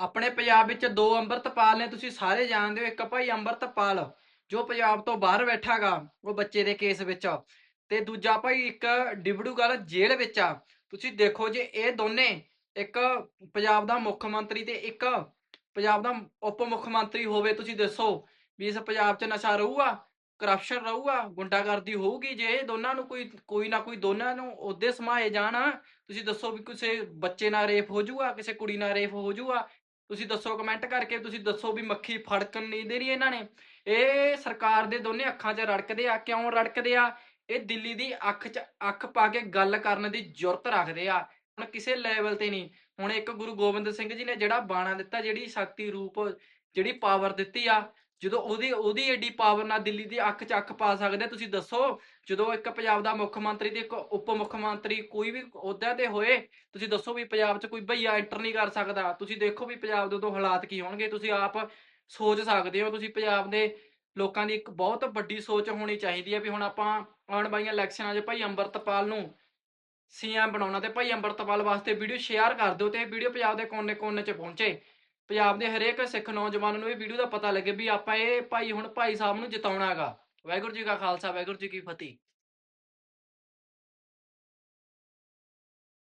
ਆਪਣੇ ਪੰਜਾਬ ਵਿੱਚ ਦੋ ਅੰਮ੍ਰਿਤਪਾਲ ਨੇ, ਤੁਸੀਂ ਸਾਰੇ ਜਾਣਦੇ ਹੋ, ਇੱਕ ਭਾਈ ਅੰਮ੍ਰਿਤਪਾਲ, ਜੋ ਪੰਜਾਬ ਤੋਂ ਬਾਹਰ ਬੈਠਾਗਾ, ਉਹ ਬੱਚੇ ਦੇ ਕੇਸ ਵਿੱਚ, ਤੇ ਦੂਜਾ ਭਾਈ ਇੱਕ ਡਿਬੜੂਗੜ੍ਹ ਜੇਲ੍ਹ ਵਿੱਚ ਆ। ਤੁਸੀਂ ਦੇਖੋ ਜੇ ਇਹ ਦੋਨੇ, ਇੱਕ ਪੰਜਾਬ ਦਾ ਮੁੱਖ ਮੰਤਰੀ ਤੇ ਇੱਕ ਪੰਜਾਬ ਦਾ ਉਪ ਮੁੱਖ ਮੰਤਰੀ ਹੋਵੇ, ਤੁਸੀਂ ਦੱਸੋ ਵੀ ਇਸ ਪੰਜਾਬ 'ਚ ਨਸ਼ਾ ਰਹੂਗਾ ਕਰਪਸ਼ਨ ਰਹੂਗਾ, ਗੁੰਡਾਗਰਦੀ ਹੋਊਗੀ, ਜੇ ਇਹ ਦੋਨਾਂ ਨੂੰ ਕੋਈ ਕੋਈ ਨਾ ਕੋਈ ਦੋਨਾਂ ਨੂੰ ਉਹਦੇ ਸਮਾਏ ਜਾਣ, ਤੁਸੀਂ ਦੱਸੋ ਵੀ ਕਿਸੇ ਬੱਚੇ ਨਾਲ ਰੇਪ ਹੋ ਜਾਊਗਾ, ਕਿਸੇ ਕੁੜੀ ਨਾਲ ਰੇਪ ਹੋ ਜਾਊਗਾ ਤੁਸੀਂ ਦੱਸੋ ਕਮੈਂਟ ਕਰਕੇ, ਤੁਸੀਂ ਦੱਸੋ ਵੀ ਮੱਖੀ ਫੜਕਣ ਨਹੀਂ ਦੇ ਰਹੀ ਇਹਨਾਂ ਨੇ। ਇਹ ਸਰਕਾਰ ਦੇ ਦੋਨੇ ਅੱਖਾਂ 'ਚ ਰੜਕਦੇ ਆ। ਕਿਉਂ ਰੜਕਦੇ ਆ? ਇਹ ਦਿੱਲੀ ਦੀ ਅੱਖ 'ਚ ਅੱਖ ਪਾ ਕੇ ਗੱਲ ਕਰਨ ਦੀ ਜੁਰਤ ਰੱਖਦੇ ਆ। ਹੁਣ ਕਿਸੇ ਲੈਵਲ ਤੇ ਨਹੀਂ। ਹੁਣ ਇੱਕ ਗੁਰੂ ਗੋਬਿੰਦ ਸਿੰਘ ਜੀ ਨੇ ਜਿਹੜਾ ਬਾਣਾ ਦਿੱਤਾ, ਜਿਹੜੀ ਸ਼ਕਤੀ ਰੂਪ, ਜਿਹੜੀ ਪਾਵਰ ਦਿੱਤੀ ਆ ਜਦੋਂ ਉਹਦੀ ਉਹਦੀ ਏਡੀ ਪਾਵਰ ਨਾਲ ਦਿੱਲੀ ਦੀ ਅੱਖ 'ਚ ਪਾ ਸਕਦੇ ਤੁਸੀਂ ਦੱਸੋ, ਜਦੋਂ ਇੱਕ ਪੰਜਾਬ ਦਾ ਮੁੱਖ ਮੰਤਰੀ ਤੇ ਇੱਕ ਉਪ ਮੁੱਖ ਮੰਤਰੀ ਕੋਈ ਵੀ ਅਹੁਦਿਆਂ ਤੇ ਹੋਏ, ਤੁਸੀਂ ਦੱਸੋ ਵੀ ਪੰਜਾਬ 'ਚ ਕੋਈ ਭਈਆ ਐਂਟਰ ਨਹੀਂ ਕਰ ਸਕਦਾ। ਤੁਸੀਂ ਦੇਖੋ ਵੀ ਪੰਜਾਬ ਦੇ ਉਦੋਂ ਹਾਲਾਤ ਕੀ ਹੋਣਗੇ, ਤੁਸੀਂ ਆਪ ਸੋਚ ਸਕਦੇ ਹੋ, ਤੁਸੀਂ ਪੰਜਾਬ ਦੇ ਲੋਕਾਂ ਦੀ ਇੱਕ ਬਹੁਤ ਵੱਡੀ ਸੋਚ ਹੋਣੀ ਚਾਹੀਦੀ ਹੈ ਵੀ ਹੁਣ ਆਪਾਂ ਆਉਣ ਵਾਲੀਆਂ ਇਲੈਕਸ਼ਨਾਂ 'ਚ ਭਾਈ ਅੰਮ੍ਰਿਤਪਾਲ ਨੂੰ ਸੀਐਮ ਬਣਾਉਣਾ ਤੇ ਭਾਈ ਅੰਮ੍ਰਿਤਪਾਲ ਵਾਸਤੇ ਵੀਡੀਓ ਸ਼ੇਅਰ ਕਰ ਦਿਓ ਤੇ ਇਹ ਵੀਡੀਓ ਪੰਜਾਬ ਦੇ ਕੋਨੇ-ਕੋਨੇ 'ਚ ਪਹੁੰਚੇ। ਪੰਜਾਬ ਦੇ ਹਰੇਕ ਸਿੱਖ ਨੌਜਵਾਨ ਨੂੰ ਇਹ ਵੀਡੀਓ ਦਾ ਪਤਾ ਲੱਗੇ ਵੀ ਆਪਾਂ ਇਹ ਭਾਈ ਹੁਣ ਭਾਈ ਸਾਹਿਬ ਨੂੰ ਜਿਤਾਉਣਾਗਾ ਵਾਹਿਗੁਰੂ ਜੀ ਕਾ ਖਾਲਸਾ, ਵਾਹਿਗੁਰੂ ਜੀ ਕੀ ਫਤਿਹ।